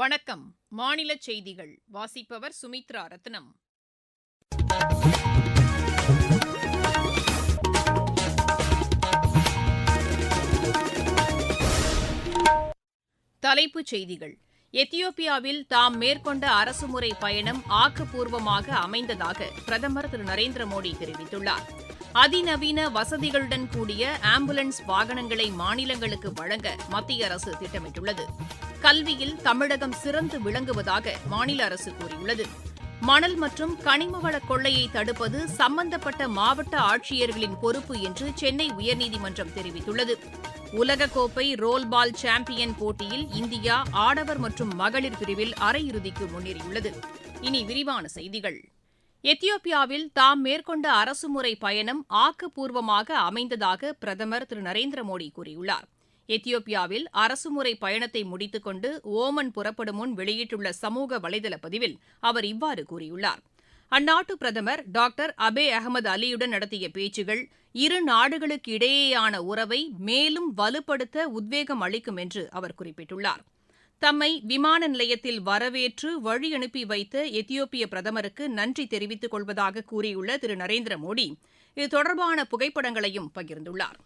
வணக்கம். மாநில செய்திகள். வாசிப்பவர் சுமித்ரா ரத்னம். தலைப்புச் செய்திகள். எத்தியோப்பியாவில் தாம் மேற்கொண்ட அரசுமுறை பயணம் ஆக்கப்பூர்வமாக அமைந்ததாக பிரதமர் திரு நரேந்திர மோடி தெரிவித்துள்ளார். அதிநவீன வசதிகளுடன் கூடிய ஆம்புலன்ஸ் வாகனங்களை மாநிலங்களுக்கு வழங்க மத்திய அரசு திட்டமிட்டுள்ளது. கல்வியில் தமிழகம் சிறந்து விளங்குவதாக மாநில அரசு கூறியுள்ளது. மணல் மற்றும் கனிமவள கொள்ளையை தடுப்பது சம்பந்தப்பட்ட மாவட்ட ஆட்சியர்களின் பொறுப்பு என்று சென்னை உயர்நீதிமன்றம் தெரிவித்துள்ளது. உலகக்கோப்பை ரோல்பால் சாம்பியன் போட்டியில் இந்தியா ஆடவர் மற்றும் மகளிர் பிரிவில் அரையிறுதிக்கு முன்னேறியுள்ளது. இனி விரிவான செய்திகள். எத்தியோப்பியாவில் தாம் மேற்கொண்ட அரசுமுறை பயணம் ஆக்கப்பூர்வமாக அமைந்ததாக பிரதமர் திரு நரேந்திர மோடி கூறியுள்ளார். எத்தியோப்பியாவில் அரசுமுறை பயணத்தை முடித்துக் கொண்டு ஓமன் புறப்படும் முன் வெளியிட்டுள்ள சமூக வலைதள பதிவில் அவர் இவ்வாறு கூறியுள்ளார். அந்நாட்டு பிரதமர் டாக்டர் அபே அகமது அலியுடன் நடத்திய பேச்சுகள் இரு நாடுகளுக்கு இடையேயான உறவை மேலும் வலுப்படுத்த உத்வேகம் அளிக்கும் என்று அவர் குறிப்பிட்டுள்ளார். தம்மை விமான நிலையத்தில் வரவேற்று வழி அனுப்பி வைத்த எத்தியோப்பிய பிரதமருக்கு நன்றி தெரிவித்துக் கொள்வதாக கூறியுள்ள திரு நரேந்திர மோடி இது தொடர்பான புகைப்படங்களையும் பகிர்ந்துள்ளார்.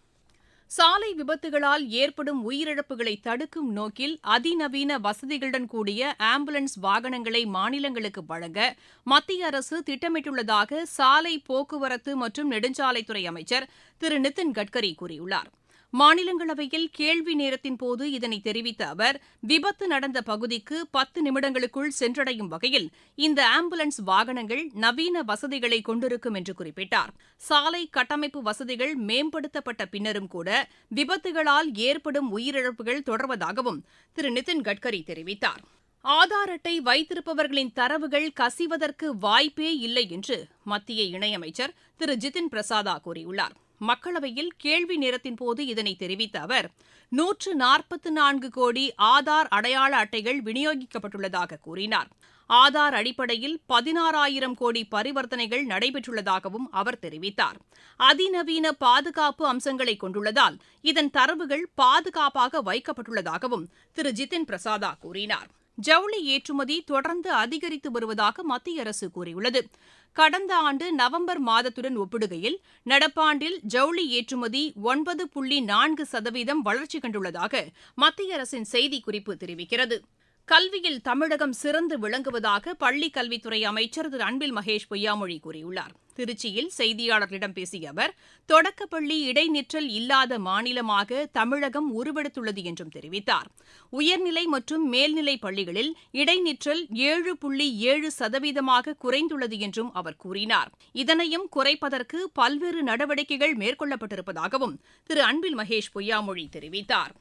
சாலை விபத்துகளால் ஏற்படும் உயிரிழப்புகளை தடுக்கும் நோக்கில் அதிநவீன வசதிகளுடன் கூடிய ஆம்புலன்ஸ் வாகனங்களை மாநிலங்களுக்கு வழங்க மத்திய அரசு திட்டமிட்டுள்ளதாக சாலை போக்குவரத்து மற்றும் நெடுஞ்சாலைத்துறை அமைச்சர் திரு நிதின் கட்கரி கூறியுள்ளார். மாநிலங்களவையில் கேள்வி நேரத்தின் போது இதனை தெரிவித்த அவர் விபத்து நடந்த பகுதிக்கு பத்து நிமிடங்களுக்குள் சென்றடையும் வகையில் இந்த ஆம்புலன்ஸ் வாகனங்கள் நவீன வசதிகளை கொண்டிருக்கும் என்று குறிப்பிட்டார். சாலை கட்டமைப்பு வசதிகள் மேம்படுத்தப்பட்ட பின்னரும் கூட விபத்துகளால் ஏற்படும் உயிரிழப்புகள் தொடர்வதாகவும் திரு. நிதின் கட்கரி தெரிவித்தார். ஆதார் அட்டை வைத்திருப்பவர்களின் தரவுகள் கசிவதற்கு வாய்ப்பே இல்லை என்று மத்திய இணையமைச்சர் திரு. ஜிதின் பிரசாதா கூறியுள்ளார். மக்களவையில் கேள்வி நேரத்தின் போது இதனை தெரிவித்த அவர் நூற்று நாற்பத்து நான்கு கோடி ஆதார் அடையாள அட்டைகள் விநியோகிக்கப்பட்டுள்ளதாக கூறினார். ஆதார் அடிப்படையில் பதினாறாயிரம் கோடி பரிவர்த்தனைகள் நடைபெற்றுள்ளதாகவும் அவர் தெரிவித்தார். அதிநவீன பாதுகாப்பு அம்சங்களை கொண்டுள்ளதால் இதன் தரவுகள் பாதுகாப்பாக வைக்கப்பட்டுள்ளதாகவும் திரு. ஜிதின் பிரசாதா கூறினார். ஜவுளி ஏற்றுமதி தொடர்ந்து அதிகரித்து வருவதாக மத்திய அரசு கூறியுள்ளது. கடந்த ஆண்டு நவம்பர் மாதத்துடன் ஒப்பிடுகையில் நடப்பாண்டில் ஜவுளி ஏற்றுமதி ஒன்பது புள்ளி நான்கு சதவீதம் வளர்ச்சி கண்டுள்ளதாக மத்திய அரசின் செய்திக்குறிப்பு தெரிவிக்கிறது. கல்வியில் தமிழகம் சிறந்து விளங்குவதாக பள்ளிக் கல்வித்துறை அமைச்சர் திரு. அன்பில் மகேஷ் பொய்யாமொழி கூறியுள்ளார். திருச்சியில் செய்தியாளர்களிடம் பேசிய அவர் தொடக்கப்பள்ளி இடைநிற்றல் இல்லாத மாநிலமாக தமிழகம் உருவெடுத்துள்ளது என்றும் தெரிவித்தார். உயர்நிலை மற்றும் மேல்நிலை பள்ளிகளில் இடைநிற்றல் ஏழு புள்ளி ஏழு சதவீதமாக குறைந்துள்ளது என்றும் அவர் கூறினார். இதனையும் குறைப்பதற்கு பல்வேறு நடவடிக்கைகள் மேற்கொள்ளப்பட்டிருப்பதாகவும் திரு. அன்பில் மகேஷ் பொய்யாமொழி தெரிவித்தார்.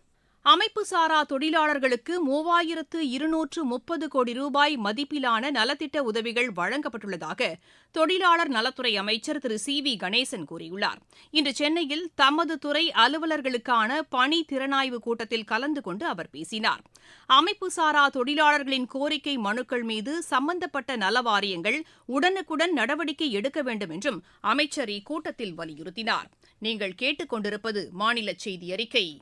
அமைப்புசாரா தொழிலாளர்களுக்கு மூவாயிரத்து இருநூற்று முப்பது கோடி ரூபாய் மதிப்பிலான நலத்திட்ட உதவிகள் வழங்கப்பட்டுள்ளதாக தொழிலாளர் நலத்துறை அமைச்சர் திரு சி வி கணேசன் கூறியுள்ளார். இன்று சென்னையில் தமது துறை அலுவலர்களுக்கான பணி திறனாய்வு கூட்டத்தில் கலந்து கொண்டு அவர் பேசினார். அமைப்புசாரா தொழிலாளர்களின் கோரிக்கை மனுக்கள் மீது சம்பந்தப்பட்ட நல வாரியங்கள் உடனுக்குடன் நடவடிக்கை எடுக்க வேண்டும் என்றும் அமைச்சர் இக்கூட்டத்தில் வலியுறுத்தினார். நீங்கள் கேட்டுக்கொண்டிருப்பது மாநில செய்தி அறிக்கை.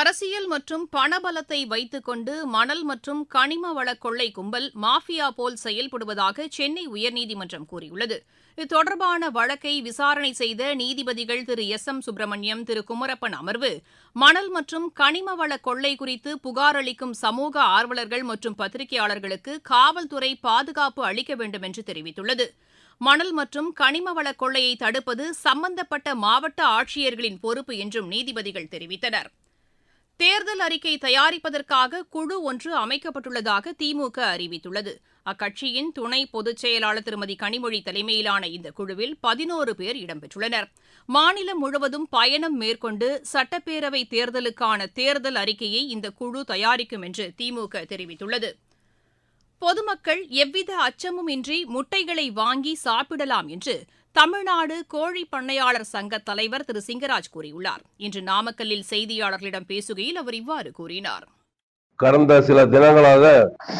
அரசியல் மற்றும் பணபலத்தை வைத்துக் கொண்டு மணல் மற்றும் கனிம வள கொள்ளை கும்பல் மாஃபியா போல் செயல்படுவதாக சென்னை உயர்நீதிமன்றம் கூறியுள்ளது. இது தொடர்பான வழக்கை விசாரணை செய்த நீதிபதிகள் திரு. எஸ். எம். சுப்பிரமணியம் திரு. குமரப்பன் அமர்வு மணல் மற்றும் கனிம வள கொள்ளை குறித்து புகார் அளிக்கும் சமூக ஆர்வலர்கள் மற்றும் பத்திரிகையாளர்களுக்கு காவல்துறை பாதுகாப்பு அளிக்க வேண்டும் என்று தெரிவித்துள்ளது. மணல் மற்றும் கனிம வள கொள்ளையை தடுப்பது சம்பந்தப்பட்ட மாவட்ட ஆட்சியர்களின் பொறுப்பு என்றும் நீதிபதிகள் தெரிவித்தனர். தேர்தல் அறிக்கை தயாரிப்பதற்காக குழு ஒன்று அமைக்கப்பட்டுள்ளதாக திமுக அறிவித்துள்ளது. அக்கட்சியின் துணை பொதுச் செயலாளர் திருமதி கனிமொழி தலைமையிலான இந்த குழுவில் பதினோரு பேர் இடம்பெற்றுள்ளனர். மாநிலம் முழுவதும் பயணம் மேற்கொண்டு சட்டப்பேரவை தேர்தலுக்கான தேர்தல் அறிக்கையை இந்த குழு தயாரிக்கும் என்று திமுக தெரிவித்துள்ளது. பொதுமக்கள் எவ்வித அச்சமும் இன்றி முட்டைகளை வாங்கி சாப்பிடலாம் என்று தமிழ்நாடு கோழி பண்ணையாளர் சங்க தலைவர் திரு சிங்கராஜ் கூறியுள்ளார். இன்று நாமக்கல்லில் செய்தியாளர்களிடம் பேசுகையில் அவர் இவ்வாறு கூறினார். கடந்த சில தினங்களாக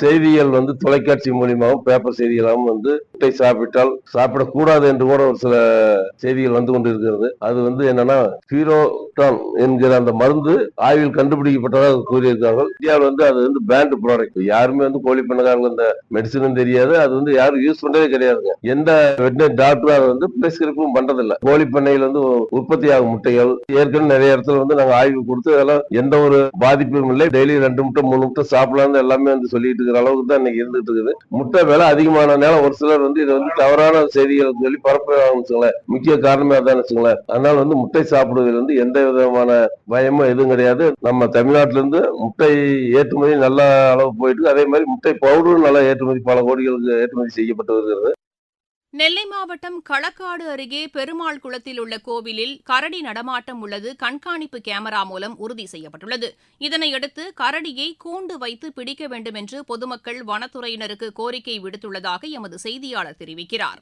செய்திகள் வந்து தொலைக்காட்சி மூலியமாகவும் பேப்பர் செய்திகளாகவும் வந்து முட்டை சாப்பிட்டால் சாப்பிடக்கூடாது என்று கூட ஒரு சில செய்திகள் வந்து கொண்டிருக்கிறது. அது வந்து என்னன்னா ஹீரோடான் என்கிற அந்த மருந்து ஆய்வில் கண்டுபிடிக்கப்பட்டதாக கூறியிருக்கார்கள் இந்தியாவில் வந்து அது வந்து பேண்ட் ப்ராடக்ட் யாருமே வந்து கோழி பண்ணக்காரங்க அந்த மெடிசனும் தெரியாது. அது வந்து யாரும் யூஸ் பண்றதே கிடையாதுங்க. எந்த வெட்டினரி டாக்டரும் அதை வந்து பிரிஸ்கிரிப்பும் பண்றதில்ல. கோழி பண்ணையில் வந்து உற்பத்தி ஆகும் முட்டைகள். ஏற்கனவே நிறைய இடத்துல வந்து நாங்கள் ஆய்வு கொடுத்து அதெல்லாம் எந்த ஒரு பாதிப்பும் இல்லை. டெய்லி ரெண்டு முட்டை மூணு முட்டை சாப்பிடலாம்னு எல்லாமே வந்து சொல்லிட்டு இருக்கிற அளவுக்கு தான் இன்னைக்கு இருந்துட்டு இருக்குது. முட்டை விலை அதிகமானதுனால ஒரு சிலர் வந்து இது வந்து தவறான செய்திகளை சொல்லி பரப்புறாங்க முக்கிய காரணமே அதான் வச்சுங்களேன் அதனால வந்து முட்டை சாப்பிடுவதில் வந்து எந்த விதமான பயமும் எதுவும் கிடையாது. நம்ம தமிழ்நாட்டில இருந்து முட்டை ஏற்றுமதி நல்ல அளவு போயிட்டு அதே மாதிரி முட்டை பவுடரும் நல்லா ஏற்றுமதி பல கோடிகளுக்கு ஏற்றுமதி செய்யப்பட்டு வருகிறது. நெல்லை மாவட்டம் களக்காடு அருகே பெருமாள் குளத்தில் உள்ள கோவிலில் கரடி நடமாட்டம் உள்ளது. கண்காணிப்பு கேமரா மூலம் உறுதி செய்யப்பட்டுள்ளது. இதனையடுத்து கரடியை கூண்டு வைத்து பிடிக்க வேண்டும் என்று பொதுமக்கள் வனத்துறையினருக்கு கோரிக்கை விடுத்துள்ளதாக எமது செய்தியாளர் தெரிவிக்கிறார்.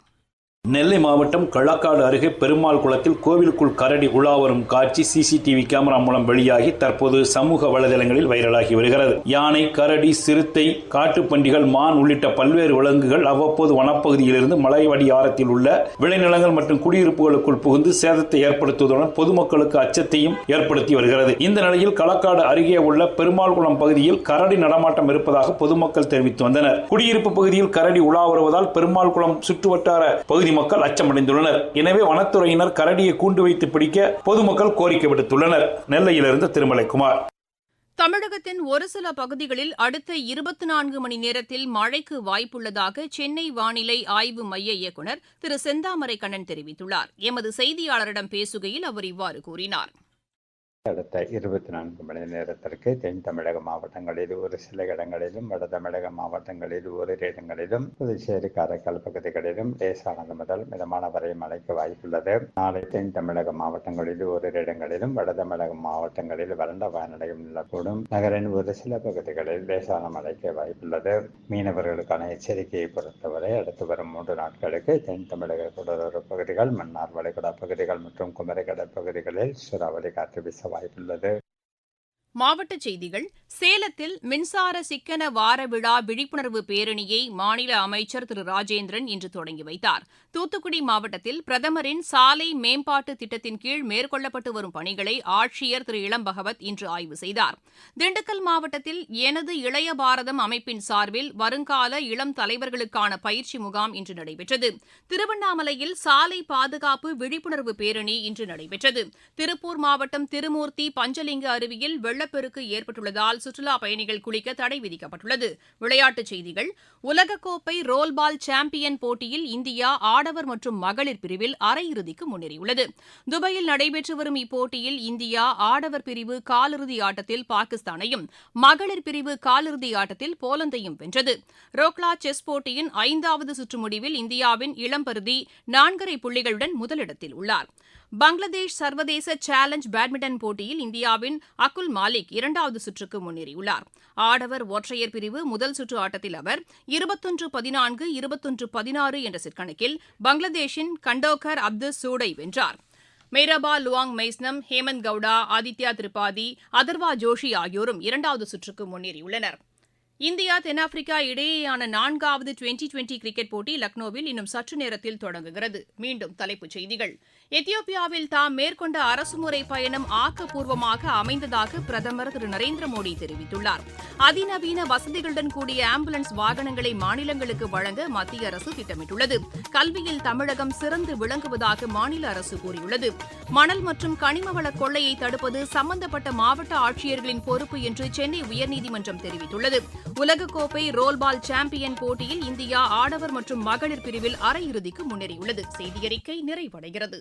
நெல்லை மாவட்டம் களக்காடு அருகே பெருமாள் குளத்தில் கோவிலுக்குள் கரடி உலா வரும் காட்சி சிசிடிவி கேமரா மூலம் வெளியாகி தற்போது சமூக வலைதளங்களில் வைரலாகி வருகிறது. யானை கரடி சிறுத்தை காட்டுப்பன்றிகள் மான் உள்ளிட்ட பல்வேறு விலங்குகள் அவ்வப்போது வனப்பகுதியிலிருந்து மலை வடியாரத்தில் உள்ள விளைநிலங்கள் மற்றும் குடியிருப்புகளுக்குள் புகுந்து சேதத்தை ஏற்படுத்துவதுடன் பொதுமக்களுக்கு அச்சத்தையும் ஏற்படுத்தி வருகிறது. இந்த நிலையில் களக்காடு அருகே உள்ள பெருமாள் குளம் பகுதியில் கரடி நடமாட்டம் இருப்பதாக பொதுமக்கள் தெரிவித்து வந்தனர். குடியிருப்பு பகுதியில் கரடி உலா வருவதால் பெருமாள் குளம் சுற்றுவட்டார பகுதி மக்கள் அச்சமடைந்துள்ளனர். எனவே வனத்துறையினர் கரடியை கூண்டு வைத்து பிடிக்க பொதுமக்கள் கோரிக்கை விடுத்துள்ளனர். நெல்லையிலிருந்து திருமலைக்குமார். தமிழகத்தின் ஒரு சில பகுதிகளில் அடுத்த இருபத்தி நான்கு மணி நேரத்தில் மழைக்கு வாய்ப்புள்ளதாக சென்னை வானிலை ஆய்வு மைய இயக்குநர் திரு செந்தாமரை கண்ணன் தெரிவித்துள்ளார். எமது செய்தியாளரிடம் பேசுகையில் அவர் இவ்வாறு கூறினார். அடுத்த இருபத்தி நான்கு மணி நேரத்திற்கு தென் தமிழக மாவட்டங்களில் ஒரு சில இடங்களிலும் வட தமிழக மாவட்டங்களில் ஓரிரு இடங்களிலும் புதுச்சேரி காரைக்கால் பகுதிகளிலும் லேசானது முதல் மிதமான வரை மழைக்கு வாய்ப்புள்ளது. நாளை தென் தமிழக மாவட்டங்களில் ஓரிரு இடங்களிலும் வட தமிழக மாவட்டங்களில் வறண்ட வானிலையும் நிலக்கூடும் நகரின் ஒரு சில பகுதிகளில் லேசான மழைக்கு வாய்ப்புள்ளது. மீனவர்களுக்கான எச்சரிக்கையை பொறுத்தவரை அடுத்து வரும் மூன்று நாட்களுக்கு தென் தமிழக கடலோர பகுதிகள் மன்னார் வளைகுடா பகுதிகள் மற்றும் குமரிக்கடல் பகுதிகளில் சூறாவளி காற்று வீச வாய்ப்புள்ளது மாவட்டச் செய்திகள் சேலத்தில் மின்சார சிக்கன வார விழா விழிப்புணர்வு பேரணியை மாநில அமைச்சர் திரு ராஜேந்திரன் இன்று தொடங்கி வைத்தார். தூத்துக்குடி மாவட்டத்தில் பிரதமரின் சாலை மேம்பாட்டு திட்டத்தின் கீழ் மேற்கொள்ளப்பட்டு வரும் பணிகளை ஆட்சியர் திரு இளம்பகவத் இன்று ஆய்வு செய்தார். திண்டுக்கல் மாவட்டத்தில் எனது இளைய பாரதம் அமைப்பின் சார்பில் வருங்கால இளம் தலைவர்களுக்கான பயிற்சி முகாம் இன்று நடைபெற்றது. திருவண்ணாமலையில் சாலை பாதுகாப்பு விழிப்புணர்வு பேரணி இன்று நடைபெற்றது. திருப்பூர் மாவட்டம் திருமூர்த்தி பஞ்சலிங்க அருவியில் வெள்ளப்பெருக்கு ஏற்பட்டுள்ளதால் சுற்றுலா பயணிகள் குளிக்க தடை விதிக்கப்பட்டுள்ளது. விளையாட்டுச் செய்திகள். உலகக்கோப்பை ரோல்பால் சாம்பியன் போட்டியில் இந்தியா ஆடவர் மற்றும் மகளிர் பிரிவில் அரையிறுதிக்கு முன்னேறியுள்ளது. துபாயில் நடைபெற்று வரும் இப்போட்டியில் இந்தியா ஆடவர் பிரிவு காலிறுதி ஆட்டத்தில் பாகிஸ்தானையும் மகளிர் பிரிவு காலிறுதி ஆட்டத்தில் போலந்தையும் வென்றது. ரோக்லா செஸ் போட்டியின் ஐந்தாவது சுற்று முடிவில் இந்தியாவின் இளம்பருதி நான்கரை புள்ளிகளுடன் முதலிடத்தில் உள்ளார். பங்களாதேஷ் சர்வதேச சேலஞ்ச் பேட்மிண்டன் போட்டியில் இந்தியாவின் அகுல் மாலிக் இரண்டாவது சுற்றுக்கு முன்னேறியுள்ளார். ஆடவர் ஒற்றையர் பிரிவு முதல் சுற்று ஆட்டத்தில் அவர் இருபத்தொன்று பதினான்கு இருபத்தொன்று பதினாறு என்ற செட் கணக்கில் பங்களாதேஷின் கண்டோகர் அப்துல் சூடை வென்றார். மெய்ரபா லுவாங் மெய்ஸ்னம் ஹேமந்த் கவுடா ஆதித்யா திரிபாதி அதர்வா ஜோஷி ஆகியோரும் இரண்டாவது சுற்றுக்கு முன்னேறியுள்ளனர். இந்தியா தென்னாப்பிரிக்கா இடையேயான நான்காவது டுவெண்டி டுவெண்டி கிரிக்கெட் போட்டி லக்னோவில் இன்னும் சற்று நேரத்தில் தொடங்குகிறது. மீண்டும் தலைப்புச் செய்திகள். எத்தியோப்பியாவில் தாம் மேற்கொண்ட அரசுமுறை பயணம் ஆக்கப்பூர்வமாக அமைந்ததாக பிரதமர் திரு. நரேந்திர மோடி தெரிவித்துள்ளார். அதிநவீன வசதிகளுடன் கூடிய ஆம்புலன்ஸ் வாகனங்களை மாநிலங்களுக்கு வழங்க மத்திய அரசு திட்டமிட்டுள்ளது. கல்வியில் தமிழகம் சிறந்து விளங்குவதாக மாநில அரசு கூறியுள்ளது. மணல் மற்றும் கனிம வள கொள்ளையை தடுப்பது சம்பந்தப்பட்ட மாவட்ட ஆட்சியர்களின் பொறுப்பு என்று சென்னை உயர்நீதிமன்றம் தெரிவித்துள்ளது. உலகக்கோப்பை ரோல்பால் சாம்பியன் போட்டியில் இந்தியா ஆடவர் மற்றும் மகளிர் பிரிவில் அரையிறுதிக்கு முன்னேறியுள்ளது. செய்தியறிக்கை நிறைவடைகிறது.